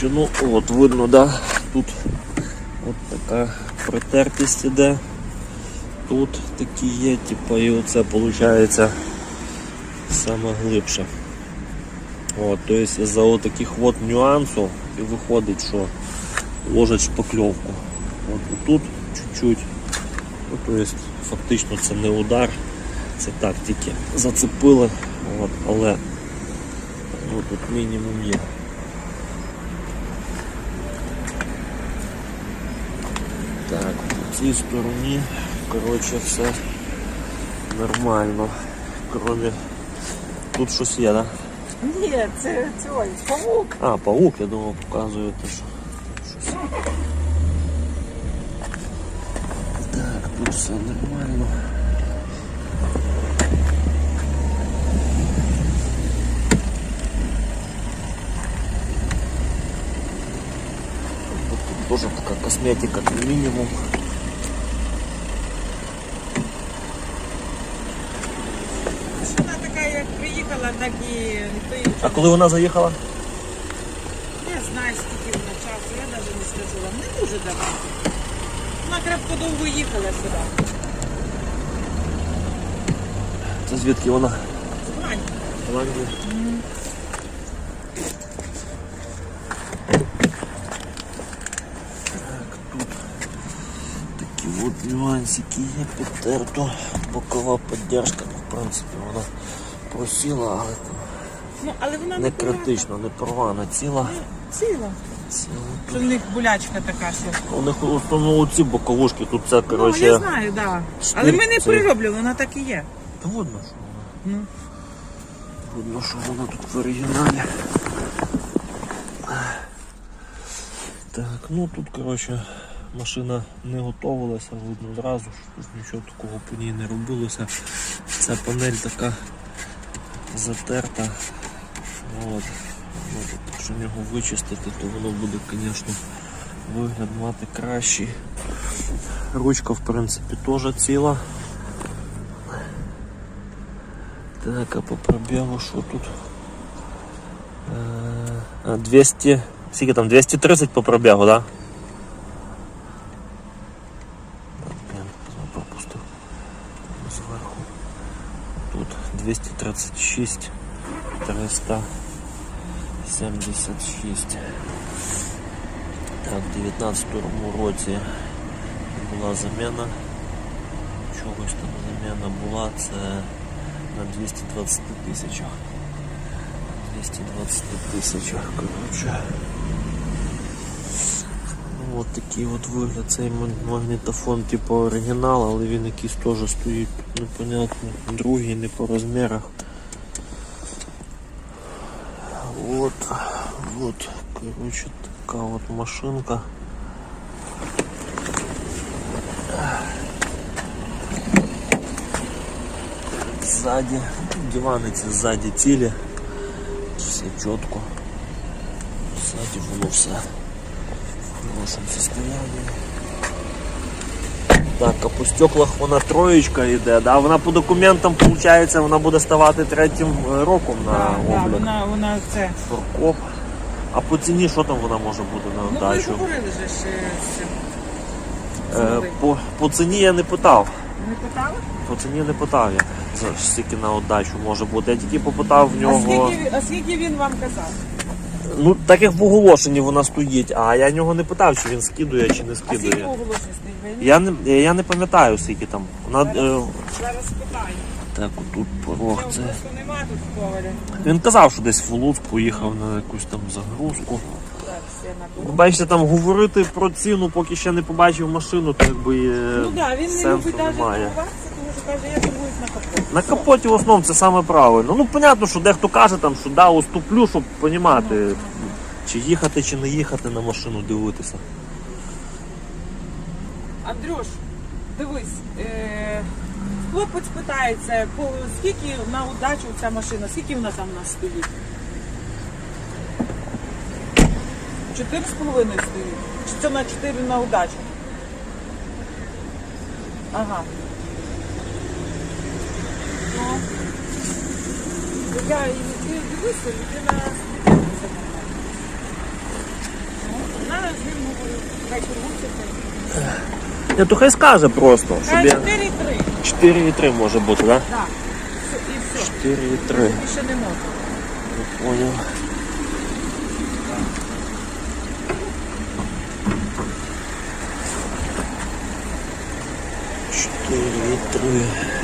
Коротше, ну от видно, да, тут от така притертість іде. Тут такі є, типу, і оце виходить саме глибше. От, то есть за таких от нюансів і виходить, що ложать шпакльовку. От тут чуть-чуть. Ну, то есть, фактично це не удар, це так тільки зацепили, от, але ну, тут мінімум є. Так, по цій стороні, коротше, все нормально. Кроме тут щось є, так? Да? Ні, це цей павук. А, паук, я думав, показуєте, що щось. Так, тут все нормально. тоже така косметика, как минимум. Вона така, як приїхала, так і ніхто її А коли вона заїхала? не знає, скільки вона часу. Я навіть не скажу вам. Не дуже давно. Вона крепко довго їхала сюди. Це звідки вона? Знань. Голландія. Нюансики є підтерто. Бокова піддержка, ну, в принципі, вона просіла, але там Ну, але вона не критично, не порвана, ціла. ціла. ціла. Що в них болячка така, що. У них в основному ці боковушки, тут це, Ну, коротше, я знаю, так. Да. Але ми не перероблюємо, вона так і є. Та видно, що вона. Ну. Видно, що вона тут в оригіналі. Так, ну тут, коротше, машина не готувалася, видно одразу, що тут нічого такого по ній не робилося. Ця панель така затерта. От. Якщо нього вичистити, то воно буде, звісно, вигляд мати кращий. Ручка, в принципі, теж ціла. Так, а по пробігу що тут? Е, 200. Скільки там? 230 по пробігу, да? 236, 376. Так, в 19 році була заміна. Чогось там заміна була, це на 220 тисячах. 220 тисячах, коротше. Ну, от такий от вигляд. Цей маг- магнітофон типу оригінал, але він якийсь теж стоїть тут непонятно. Другий не по розмірах. от, коротше, така от машинка. Сзади, дивани ці ззаді цілі, все чітко. Ззаді воно все в хорошому состоянии. Так, а по стеклах вона троєчка йде, да? вона по документам, виходить, вона буде ставати третім е, роком на Так, так, облік. вона, вона це. Форкоп. А по ціні що там вона може бути на Ну, ви дачу? говорили же ж е, з цим. Е, новим. по, по ціні я не питав. Не питали? По ціні не питав я. За скільки на отдачу може бути. Я тільки попитав в А нього. скільки, а скільки він вам казав? Ну, так як в оголошенні вона стоїть, а я нього не питав, чи він скидує, чи не А скільки скидує. оголошень стоїть? Я не, я не пам'ятаю, скільки там. Вона, е, Зараз питаю. Так, отут порог. Це. Він казав, що десь в Луцьк поїхав на якусь там загрузку. Бачите, там говорити про ціну, поки ще не побачив машину, то якби е, Ну так, він не сенсу любить навіть немає. торгуватися, тому що каже, я торгуюсь на капот. На капоті в основному це саме правильно. Ну, понятно, що дехто каже, там, що да, уступлю, щоб розуміти, чи їхати, чи не їхати на машину дивитися. Андрюш, дивись, е, хлопець питається, скільки на удачу ця машина, скільки вона там у нас стоїть? Чотири з половиною стоїть. Чи це на чотири на удачу? Ага. Ну. Я дивися, людина. я з ним говорю. Хай торгується. Я то хай скаже просто, щоб Хай я 4,3. 4,3 може бути, так? Так. І все. 4,3. Більше не можна. Понял. Четыре, три.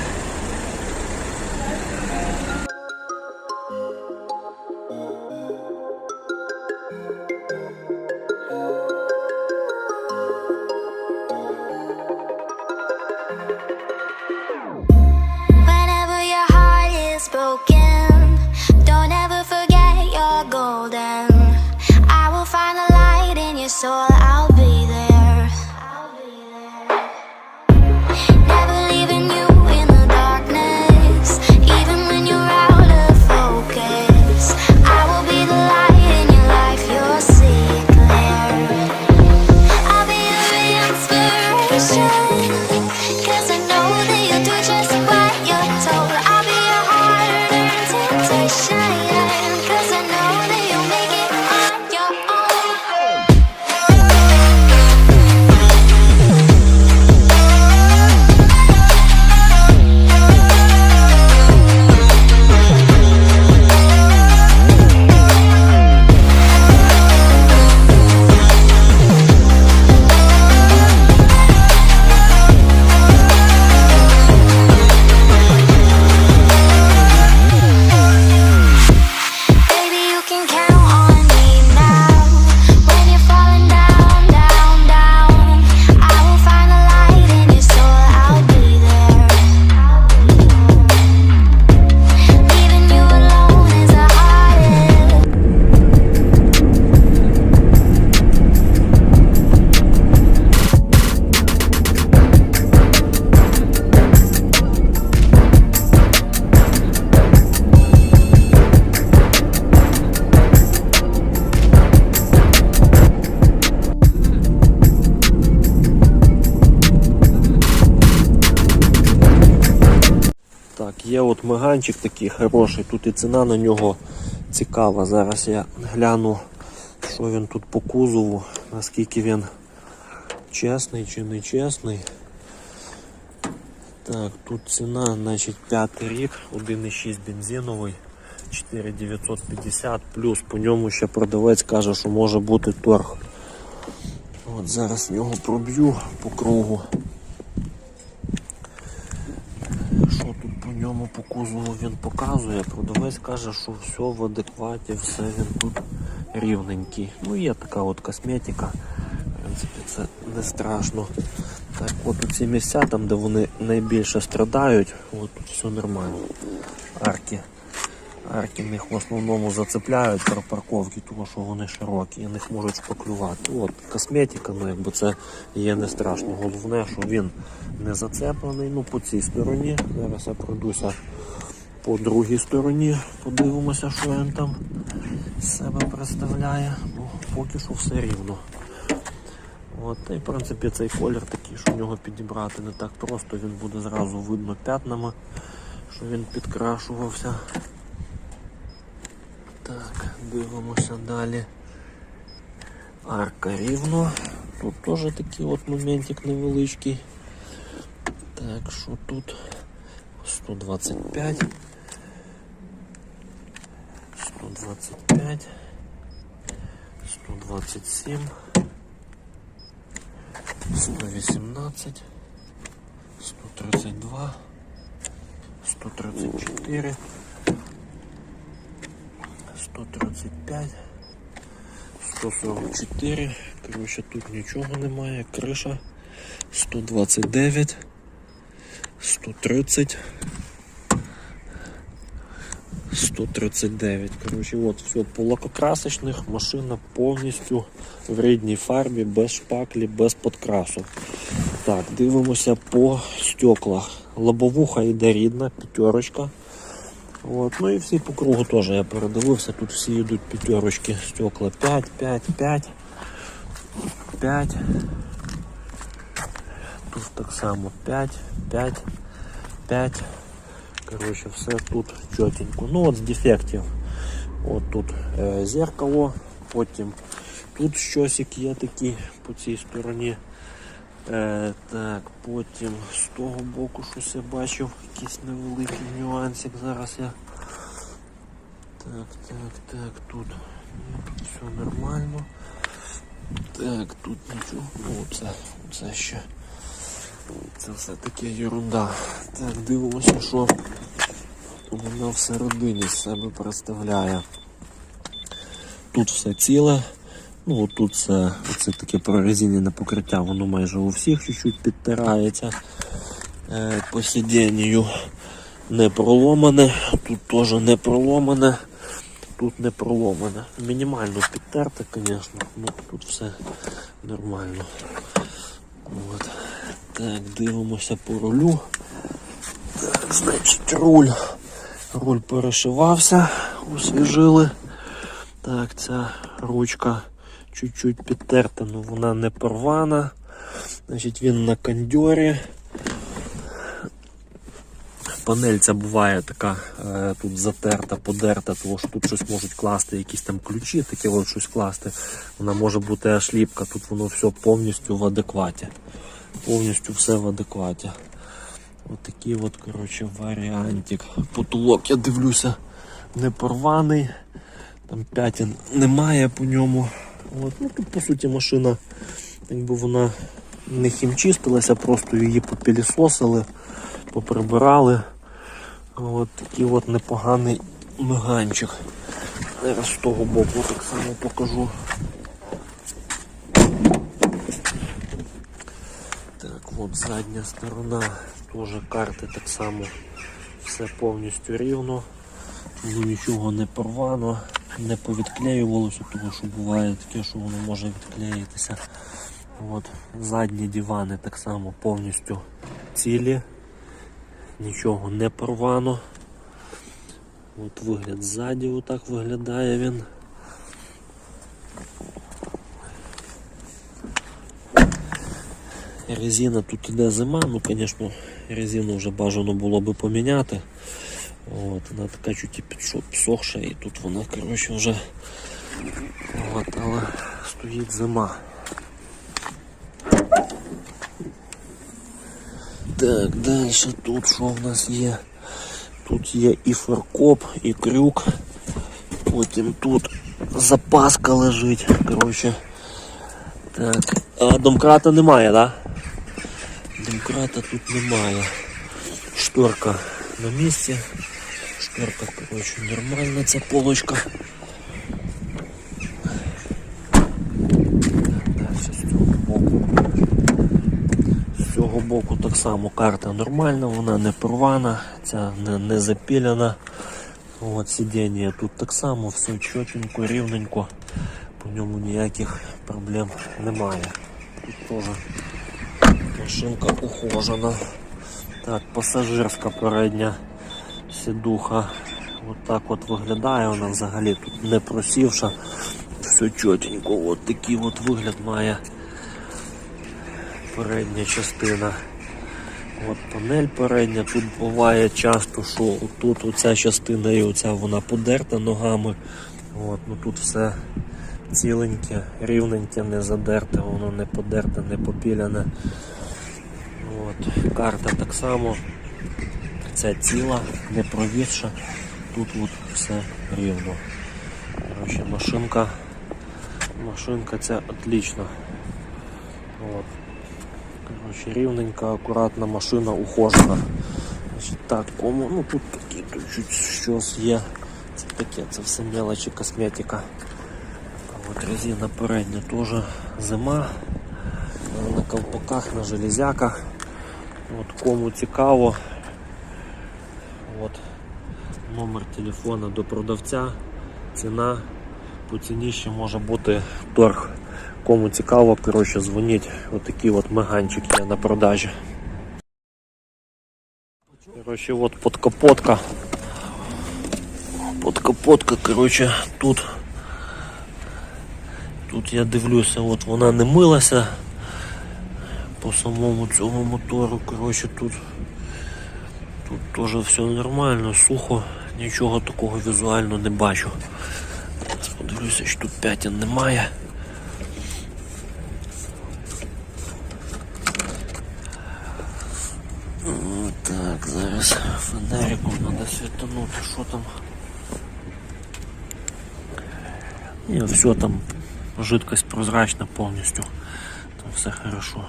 Є от меганчик такий хороший, тут і ціна на нього цікава. Зараз я гляну, що він тут по кузову, наскільки він чесний чи не чесний. Так, тут ціна, значить, п'ятий рік, 1,6 бензиновий, 4950, плюс по ньому ще продавець каже, що може бути торг. От зараз його проб'ю по кругу. Що тут по він показує? Продавець каже, що все в адекваті, все він тут рівненький. Ну є така от косметика. В принципі, це не страшно. Так, от у ці місця, там де вони найбільше страдають, от тут все нормально. Арки. Арки них в основному зацепляють при парковці, тому що вони широкі і них можуть шпаклювати. От косметика, ну якби це є не страшно. Головне, що він не зацеплений. Ну по цій стороні. Зараз я пройдуся по другій стороні. Подивимося, що він там з себе представляє. Ну, поки що все рівно. От, і в принципі цей колір такий, що в нього підібрати не так просто, він буде зразу видно п'ятнами, що він підкрашувався. Так, дивимося далі. Арка рівно. Тут теж такий от моментик невеличкий. Так, що тут 125. 125. 127. 118. 132. 134. 135, 144, коротше тут нічого немає, криша 129, 130, 139. Коротше, от все по лакокрасочних машина повністю в рідній фарбі, без шпаклі, без подкрасу. Так, дивимося по стеклах. Лобовуха йде рідна, п'ятерочка. От, ну і всі по кругу теж я передивився, тут всі йдуть п'ятерочки, стекла 5, 5, 5, 5. Тут так само 5, 5, 5. Коротше, все тут чотенько. Ну от з дефектів. От тут е, зеркало, потім Тут щосик є такий по цій стороні. Е, так, потім з того боку щось я бачив, якийсь невеликий нюансик. Зараз я. Так, так, так, тут все нормально. Так, тут нічого. Ну, це, це ще. Це все таке ерунда. Так, дивимося, що вона всередині з себе представляє. Тут все ціле. Ну, тут це, це таке прорезинене покриття, воно майже у всіх чуть-чуть підтирається. Е, по сидінню не проломане, тут теж не проломане, тут не проломане. Мінімально підтерте, звісно, ну тут все нормально. От. Так, дивимося по рулю. Так, значить, руль. Руль перешивався, освіжили. Так, ця ручка чуть-чуть підтерта, але вона не порвана. Значить, він на кондьорі. Панель ця буває така е, тут затерта, подерта, тому що тут щось можуть класти, якісь там ключі, таке от щось класти. Вона може бути аж ліпка, тут воно все повністю в адекваті. Повністю все в адекваті. От такий от, коротше, варіантик. Потолок, я дивлюся, не порваний. Там п'ятін немає по ньому. От. Ну, тут, по суті, машина, якби вона не хімчистилася, просто її попілісосили, поприбирали. От такий от непоганий миганчик. Зараз з того боку так само покажу. Так, от задня сторона, теж карти так само все повністю рівно. Ну, нічого не порвано, не повідклеювалося, тому що буває таке, що воно може відклеїтися. От, задні дивани так само повністю цілі, нічого не порвано. От вигляд ззаді отак виглядає він. Резина тут іде зима, ну звісно, резину вже бажано було би поміняти. От, вона така чуть і підшо- підсохша і тут вона коротше вже от, але стоїть зима. Так, далі тут що в нас є? Тут є і фаркоп, і крюк. Потім тут запаска лежить. Коротше. Так. А домкрата немає, так? Да? Домкрата тут немає. Шторка на місці. Шторка, коротше, нормальна ця полочка. З цього боку так само карта нормальна, вона не порвана, ця не, не запіляна. От сидіння тут так само, все чотенько, рівненько, по ньому ніяких проблем немає. Тут теж машинка ухожена. Так, пасажирська передня сідуха. От так от виглядає вона взагалі тут не просівша. Все чотенько, от такий от вигляд має передня частина. От панель передня, тут буває часто, що тут оця частина і оця вона подерта ногами. От, ну Тут все ціленьке, рівненьке, не задерте, воно не подерте, не попіляне. От, карта так само. Ця ціла, не провідша. Тут от все рівно. Короче, машинка, машинка ця отлічна. От. Короче, рівненька, акуратна машина ухожена. Так, кому, ну тут такі чуть щось є. Це таке, це все мелочі, косметика. От резина передня теж зима. На колпаках, на железяках. От кому цікаво. Номер телефона до продавця, ціна. По ціні ще може бути торг. Кому цікаво, коротше, дзвоніть. Отакий от меганчик є на продажі. Коротше, от подкапотка. Подкапотка, коротше, тут. Тут я дивлюся, от вона не милася по самому цьому мотору. Коротше, тут, тут теж все нормально, сухо, нічого такого візуально не бачу. Подивлюся, що тут п'ятін немає. Так, зараз фонариком треба світанути, що там. І все там жидкость прозрачна повністю. Там все хорошо.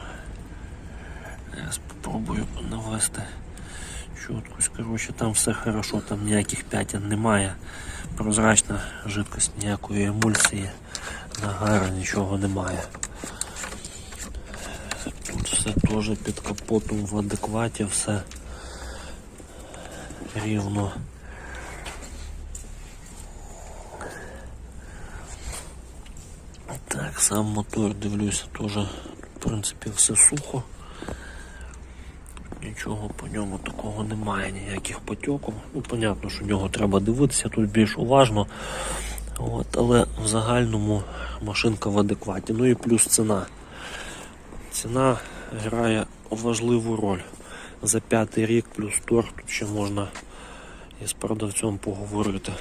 Зараз спробую навести чіткость. Коротше, там все хорошо, там ніяких п'ятен немає. Прозрачна жидкость, ніякої емульсії, нагара, нічого немає. Тут все теж під капотом в адекваті, все рівно. Так, сам мотор дивлюся, теж в принципі все сухо. Нічого по ньому такого немає, ніяких потьоків. Ну, понятно, що нього треба дивитися тут більш уважно. От, але в загальному машинка в адекваті. Ну і плюс ціна. Ціна грає важливу роль. За п'ятий рік плюс торг тут ще можна із продавцем поговорити.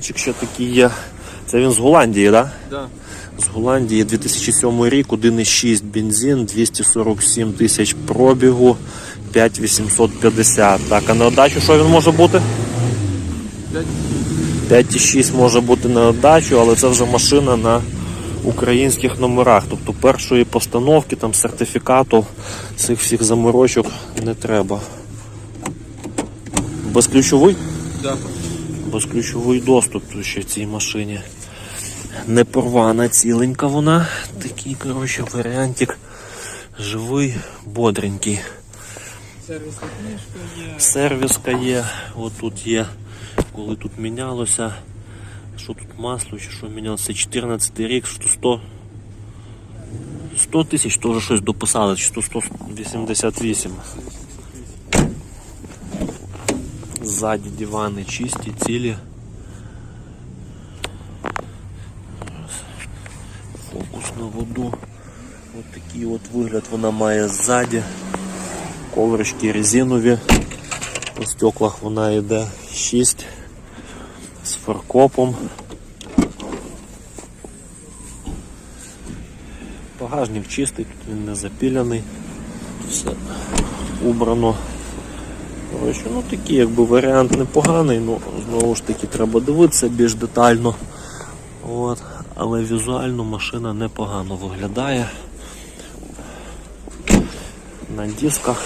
От ще такий є. Це він з Голландії, так? Да? Да. З Голландії 2007 рік, 1,6 бензин, 247 тисяч пробігу, 5850. Так, а на дачу що він може бути? 5,6 може бути на отдачу, але це вже машина на українських номерах. Тобто першої постановки, там сертифікату цих всіх заморочок не треба. Безключовий? Да. Безключовий доступ тут ще в цій машині. Не порвана, ціленька вона. Такий, коротше, варіантик. Живий, бодренький. Сервісна книжка є. Сервіска є, от тут є, коли тут мінялося. Що тут масло, чи що мінялося? 14 рік, що 100. 100 тисяч теж щось дописали, чи 100 188. Ззаді дивани чисті, цілі. Фокус на воду. Ось такий от вигляд вона має ззаді. Коврички резинові. По стеклах вона йде 6 з фаркопом. Багажник чистий, тут він не запіляний. Все убрано. Коротше, ну такий якби варіант непоганий, ну знову ж таки треба дивитися більш детально. От. Але візуально машина непогано виглядає. На дисках